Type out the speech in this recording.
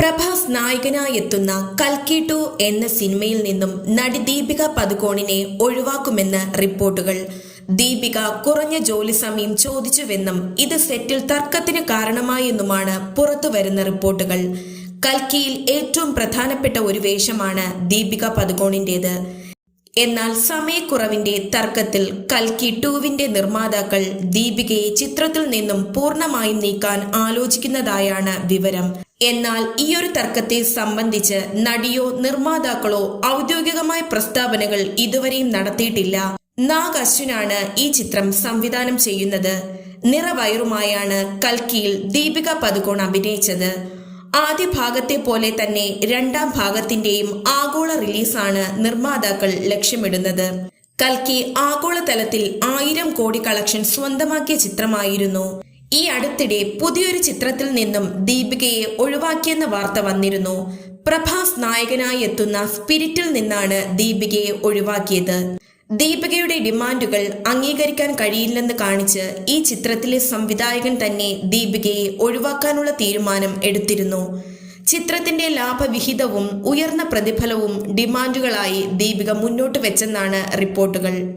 പ്രഭാസ് നായകനായി എത്തുന്ന കൽക്കി എന്ന സിനിമയിൽ നിന്നും നടി ദീപിക പതുകോണിനെ ഒഴിവാക്കുമെന്ന് റിപ്പോർട്ടുകൾ. ദീപിക കുറഞ്ഞ ജോലി സമയം ചോദിച്ചുവെന്നും ഇത് സെറ്റിൽ തർക്കത്തിന് കാരണമായെന്നുമാണ് പുറത്തുവരുന്ന റിപ്പോർട്ടുകൾ. കൽക്കിയിൽ ഏറ്റവും പ്രധാനപ്പെട്ട ഒരു വേഷമാണ് ദീപിക പതുകോണിന്റേത് എന്നാൽ സമയക്കുറവിന്റെ തർക്കത്തിൽ കൽക്കി ടൂവിന്റെ നിർമ്മാതാക്കൾ ദീപികയെ ചിത്രത്തിൽ നിന്നും പൂർണമായും നീക്കാൻ ആലോചിക്കുന്നതായാണ് വിവരം. എന്നാൽ ഈയൊരു തർക്കത്തെ സംബന്ധിച്ച് നടിയോ നിർമ്മാതാക്കളോ ഔദ്യോഗികമായ പ്രസ്താവനകൾ ഇതുവരെയും നടത്തിയിട്ടില്ല. നാഗ് അശ്വിനാണ് ഈ ചിത്രം സംവിധാനം ചെയ്യുന്നത്. നിറവയറുമായാണ് കൽക്കിയിൽ ദീപിക പതുകോൺ അഭിനയിച്ചത്. ആദ്യ ഭാഗത്തെ പോലെ തന്നെ രണ്ടാം ഭാഗത്തിന്റെയും ആഗോള റിലീസാണ് നിർമ്മാതാക്കൾ ലക്ഷ്യമിടുന്നത്. കൽക്കി ആഗോളതലത്തിൽ ആയിരം കോടി കളക്ഷൻ സ്വന്തമാക്കിയ ചിത്രമായിരുന്നു. ഈ അടുത്തിടെ പുതിയൊരു ചിത്രത്തിൽ നിന്നും ദീപികയെ ഒഴിവാക്കിയെന്ന വാർത്ത വന്നിരുന്നു. പ്രഭാസ് നായകനായി എത്തുന്ന സ്പിരിറ്റിൽ നിന്നാണ് ദീപികയെ ഒഴിവാക്കിയത്. ദീപികയുടെ ഡിമാൻഡുകൾ അംഗീകരിക്കാൻ കഴിയില്ലെന്ന് കാണിച്ച് ഈ ചിത്രത്തിലെ സംവിധായകൻ തന്നെ ദീപികയെ ഒഴിവാക്കാനുള്ള തീരുമാനം എടുത്തിരുന്നു. ചിത്രത്തിന്റെ ലാഭവിഹിതവും ഉയർന്ന പ്രതിഫലവും ഡിമാൻഡുകളായി ദീപിക മുന്നോട്ട് വെച്ചെന്നാണ് റിപ്പോർട്ടുകൾ.